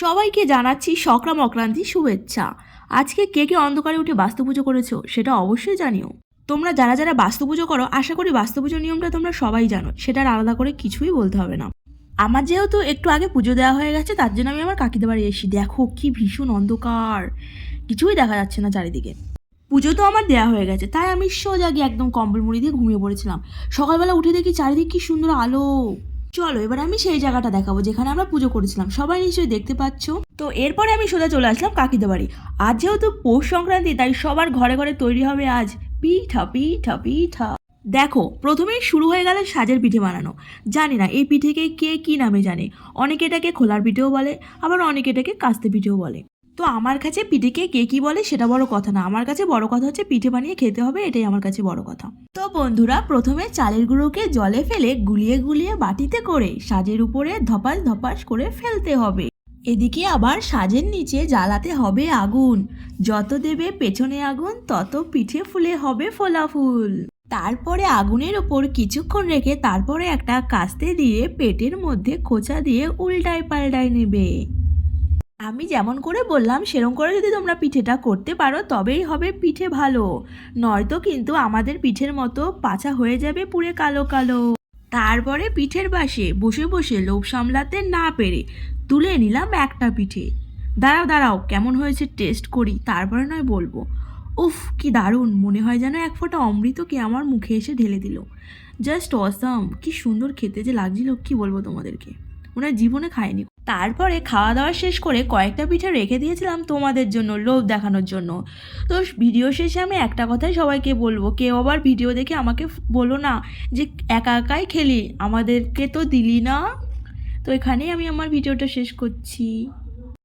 সবাইকে জানাচ্ছি সংক্রাম অক্রান্তি শুভেচ্ছা। আজকে কে কে অন্ধকারে উঠে বাস্তু পুজো করেছ সেটা অবশ্যই জানিও। তোমরা যারা যারা বাস্তু পুজো করো, আশা করি বাস্তু পুজোর নিয়মটা তোমরা সবাই জানো সেটার আলাদা করে কিছুই বলতে হবে না। আমার যেহেতু একটু আগে পুজো দেওয়া হয়ে গেছে, তার জন্য আমি আমার কাকিদের বাড়ি এসেছি। দেখো কি ভীষণ অন্ধকার। কিছুই দেখা যাচ্ছে না চারিদিকে। পুজো তো আমার দেওয়া হয়ে গেছে, তাই আমি সোজা একদম কম্বল মুড়ি দিয়ে ঘুমিয়ে পড়েছিলাম। সকালবেলা উঠে দেখি চারিদিক কি সুন্দর আলো। চলো, এবার আমি সেই জায়গাটা দেখাবো যেখানে আমরা পুজো করেছিলাম। সবাই নিশ্চয়ই দেখতে পাচ্ছ। তো এরপরে আমি সোজা চলে আসলাম কাকিদের বাড়ি। আজ যেহেতু পৌষ সংক্রান্তি, তাই সবার ঘরে ঘরে তৈরি হবে আজ পিঠা পিঠা পিঠা। দেখো, প্রথমেই শুরু হয়ে গেল সাজের পিঠে বানানো। জানি না, এই পিঠেকে কে কি নামে জানে? অনেকে এটাকে খোলার পিঠেও বলে, আবার অনেকে এটাকে কাস্তে পিঠেও বলে। তো আমার কাছে পিঠেকে কে কি বলে সেটা বড় কথা না। আমার কাছে বড় কথা হচ্ছে পিঠে বানিয়ে খেতে হবে, এটাই আমার কাছে বড় কথা। তো বন্ধুরা, প্রথমে চালের গুঁড়োকে জলে ফেলে গুলিয়ে গুলিয়ে বাটিতে করে সাজের উপরে ধপাস ধপাস করে ফেলতে হবে। এদিকে আবার সাজের নিচে জ্বালাতে হবে আগুন। যত দেবে পেছনে আগুন, তত পিঠে ফুলে হবে ফোলা ফুল। তারপরে আগুনের ওপর কিছুক্ষণ রেখে তারপরে একটা কাস্তে দিয়ে পেটের মধ্যে খোঁচা দিয়ে উল্টায় পাল্টায় নেবে। আমি যেমন করে বললাম সেরকম করে যদি তোমরা পিঠেটা করতে পারো, তবেই হবে পিঠে ভালো। নয়তো কিন্তু আমাদের পিঠের মতো পাছা হয়ে যাবে পুরে কালো কালো। তারপরে পিঠের বাসে বসে বসে লোভ সামলাতে না পেরে তুলে নিলাম একটা পিঠে। দাঁড়াও দাঁড়াও, কেমন হয়েছে টেস্ট করি, তারপরে নয় বলব। উফ, কি দারুণ, মনে হয় যেন এক ফোঁটা অমৃতকে আমার মুখে এসে ঢেলে দিল। জাস্ট অসাম, কি সুন্দর খেতে যে লাগছিল, কি বলব তোমাদেরকে? হয় জীবনে খায়নি। তারপরে খাওয়া দাওয়া শেষ করে কয়েকটা পিঠে রেখে দিয়েছিলাম তোমাদের জন্য, লোভ দেখানোর জন্য। তো ভিডিও শেষে আমি একটা কথাই সবাইকে বলব, কেউ আবার ভিডিও দেখে আমাকে বলো না যে একা একাই খেলি, আমাদেরকে তো দিলি না। তো এখানেই আমি আমার ভিডিওটা শেষ করছি।